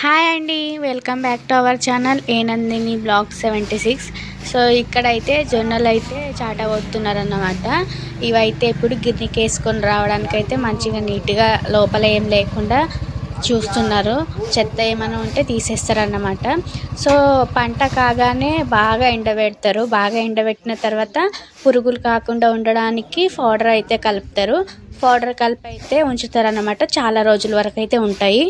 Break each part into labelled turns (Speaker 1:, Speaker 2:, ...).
Speaker 1: Hi అండి welcome back to our channel ఏనందిని blog seventy six. So ఇక్కడైతే జొన్నలు అయితే చాట పోతున్నారన్నమాట ఇవైతే ఇప్పుడు గిన్నెకి వేసుకొని రావడానికి అయితే మంచిగా నీట్గా లోపల ఏం లేకుండా చూస్తున్నారు. చెత్త ఏమైనా ఉంటే తీసేస్తారన్నమాట. సో పంట కాగానే బాగా ఎండబెడతారు. బాగా ఎండబెట్టిన తర్వాత పురుగులు కాకుండా ఉండడానికి పౌడర్ అయితే కలుపుతారు. పౌడర్ కలిపి అయితే ఉంచుతారన్నమాట. చాలా రోజుల వరకు అయితే ఉంటాయి.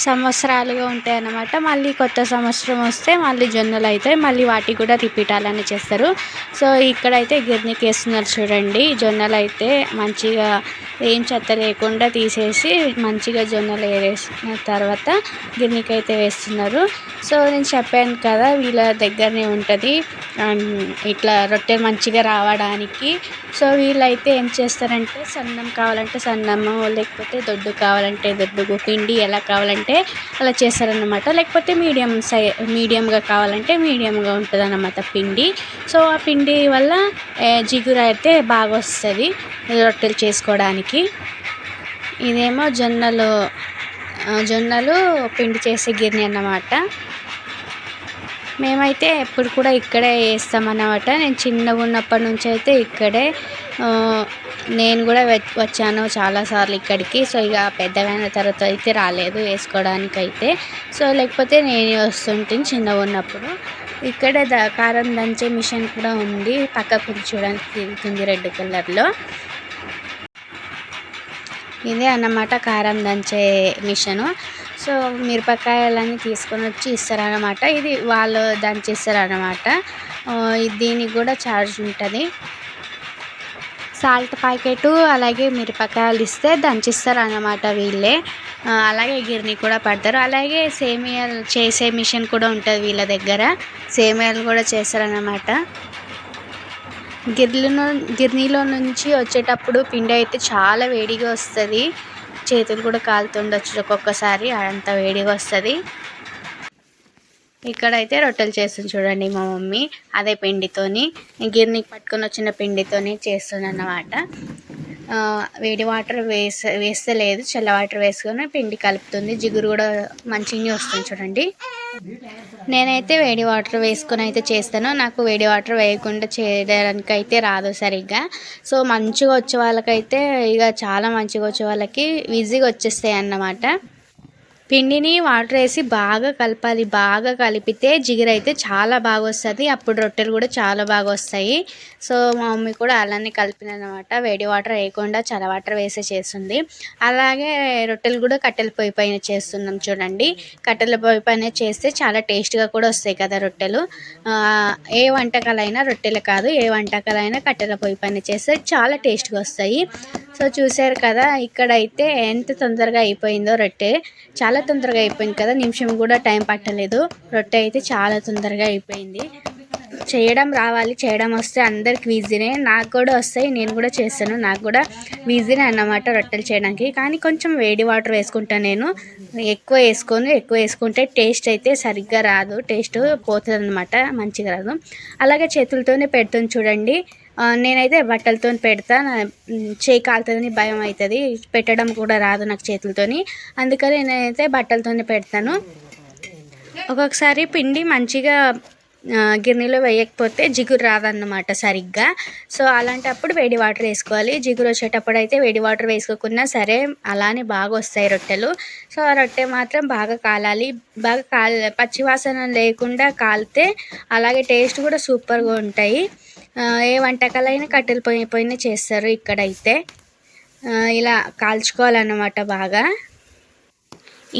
Speaker 1: సంవత్సరాలుగా ఉంటాయి అన్నమాట మళ్ళీ కొత్త సంవత్సరం వస్తే మళ్ళీ జొన్నలు అవుతాయి మళ్ళీ వాటికి కూడా రిపీట్ అలానే చేస్తారు. సో ఇక్కడైతే గిర్నీకి వేస్తున్నారు చూడండి. జొన్నలు అయితే మంచిగా ఏం చెత్త లేకుండా తీసేసి మంచిగా జొన్నలు వేసిన తర్వాత గిర్నికి అయితే వేస్తున్నారు. సో నేను చెప్పాను కదా వీళ్ళ దగ్గరనే ఉంటుంది. ఇట్లా రొట్టె మంచిగా రావడానికి. సో వీళ్ళైతే ఏం చేస్తారంటే సన్నం కావాలంటే సన్నము లేకపోతే దొడ్డు కావాలంటే దొడ్డు పిండి ఎలా కావాలంటే అలా చేస్తారనమాట లేకపోతే మీడియం సై మీడియంగా కావాలంటే మీడియంగా ఉంటుంది అన్నమాట పిండి. సో ఆ పిండి వల్ల జిగురు అయితే బాగా వస్తుంది రొట్టెలు చేసుకోవడానికి. ఇదేమో జొన్నలు జొన్నలు పిండి చేసే గిన్నె అన్నమాట. మేమైతే ఎప్పుడు కూడా ఇక్కడే వేస్తామన్నమాట. నేను చిన్నగా ఉన్నప్పటి నుంచి అయితే ఇక్కడే నేను కూడా వచ్చాను చాలాసార్లు ఇక్కడికి. సో ఇక పెద్దగైన తర్వాత అయితే రాలేదు వేసుకోవడానికి అయితే సో లేకపోతే నేను వస్తుంటాను చిన్నగా ఉన్నప్పుడు. ఇక్కడ ద కారం దంచే మిషన్ కూడా ఉంది. పక్కకు చూడడానికి తిరుగుతుంది రెడ్ కలర్లో. ఇదే అన్నమాట కారం దంచే మిషను. సో మిరపకాయలన్నీ తీసుకొని వచ్చి ఇస్తారనమాట ఇది వాళ్ళు దంచిస్తారనమాట దీనికి కూడా ఛార్జ్ ఉంటుంది. సాల్ట్ ప్యాకెట్ అలాగే మిరపకాయలు ఇస్తే దంచిస్తారు అన్నమాట వీళ్ళే అలాగే గిర్ని కూడా పడతారు. అలాగే సేమియాలు చేసే మిషన్ కూడా ఉంటుంది వీళ్ళ దగ్గర. సేమియాలు కూడా చేస్తారన్నమాట. గిర్నిలో గిర్నీలో నుంచి వచ్చేటప్పుడు పిండి అయితే చాలా వేడిగా వస్తుంది. చేతులు కూడా కాలుతుండొచ్చు ఒక్కొక్కసారి అంత వేడిగా వస్తుంది. ఇక్కడైతే రొట్టెలు చేస్తుంది చూడండి మా మమ్మీ అదే పిండితోని. గిర్నీకి పట్టుకొని వచ్చిన పిండితోని చేస్తుంది అన్నమాట వేడి వాటర్ వేసే వేస్తే లేదు చల్ల వాటర్ వేసుకొని పిండి కలుపుతుంది. జిగురు కూడా మంచిగా వస్తుంది చూడండి. నేనైతే వేడి వాటర్ వేసుకొని అయితే చేస్తాను. నాకు వేడి వాటర్ వేయకుండా చేయడానికి అయితే రాదు సరిగ్గా. సో మంచిగా వచ్చే వాళ్ళకైతే ఇక చాలా మంచిగా వచ్చే వాళ్ళకి ఈజీగా వచ్చేస్తాయి అన్నమాట. పిండిని వాటర్ వేసి బాగా కలపాలి. బాగా కలిపితే జిగురు అయితే చాలా బాగా వస్తుంది అప్పుడు రొట్టెలు కూడా చాలా బాగా వస్తాయి సో మా మమ్మీ కూడా అలానే కలిపినమాట వేడి వాటర్ వేయకుండా చల్ల వాటర్ వేసే చేస్తుంది. అలాగే రొట్టెలు కూడా కట్టెల పొయ్యి పైన చేస్తున్నాం చూడండి. కట్టెల పొయ్యి పైన చేస్తే చాలా టేస్ట్గా కూడా వస్తాయి కదా రొట్టెలు. ఏ వంటకాలైనా రొట్టెలు కాదు ఏ వంటకాలైనా కట్టెల పొయ్యి పైన చేస్తే చాలా టేస్ట్గా వస్తాయి. సో చూశారు కదా ఇక్కడైతే ఎంత తొందరగా అయిపోయిందో రొట్టె. చాలా తొందరగా అయిపోయింది కదా నిమిషం కూడా టైం పట్టలేదు. రొట్టె అయితే చాలా తొందరగా అయిపోయింది. చేయడం రావాలి చేయడం వస్తే అందరికి ఈజీనే. నాకు కూడా వస్తాయి నేను కూడా చేస్తాను. నాకు కూడా ఈజీనే అన్నమాట రొట్టెలు చేయడానికి. కానీ కొంచెం వేడి వాటర్ వేసుకుంటాను నేను. ఎక్కువ వేసుకొని ఎక్కువ వేసుకుంటే టేస్ట్ అయితే సరిగ్గా రాదు. టేస్ట్ పోతుంది అనమాట మంచిగా రాదు. అలాగే చేతులతోనే పెడుతుంది చూడండి. నేనైతే బట్టలతో పెడతా. చేయి కాలుతుందని భయం అవుతుంది పెట్టడం కూడా రాదు నాకు చేతులతోని. అందుకని నేనైతే బట్టలతోనే పెడతాను. ఒక్కొక్కసారి పిండి మంచిగా గిన్నెలో వేయకపోతే జిగురు రాదన్నమాట సరిగ్గా. సో అలాంటప్పుడు వేడి వాటర్ వేసుకోవాలి. జిగురు వచ్చేటప్పుడు అయితే వేడి వాటర్ వేసుకోకున్నా సరే అలానే బాగా వస్తాయి రొట్టెలు. సో ఆ రొట్టె మాత్రం బాగా కాలాలి. బాగా కాల పచ్చివాసన లేకుండా కాలితే అలాగే టేస్ట్ కూడా సూపర్గా ఉంటాయి. ఏ వంటకాలైనా కట్టెల పొయ్యి పైన చేస్తారు ఇక్కడైతే. ఇలా కాల్చుకోవాలన్నమాట బాగా.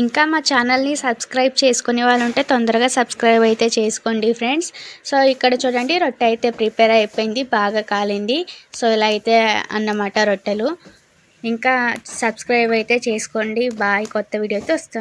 Speaker 1: ఇంకా మా ఛానల్ని సబ్స్క్రైబ్ చేసుకునే వాళ్ళు ఉంటే తొందరగా సబ్స్క్రైబ్ అయితే చేసుకోండి ఫ్రెండ్స్. సో ఇక్కడ చూడండి రొట్టె అయితే ప్రిపేర్ అయిపోయింది బాగా కాలింది. సో ఇలా అయితే అన్నమాట రొట్టెలు. ఇంకా సబ్స్క్రైబ్ అయితే చేసుకోండి. బాయ్ కొత్త వీడియోతో వస్తుంది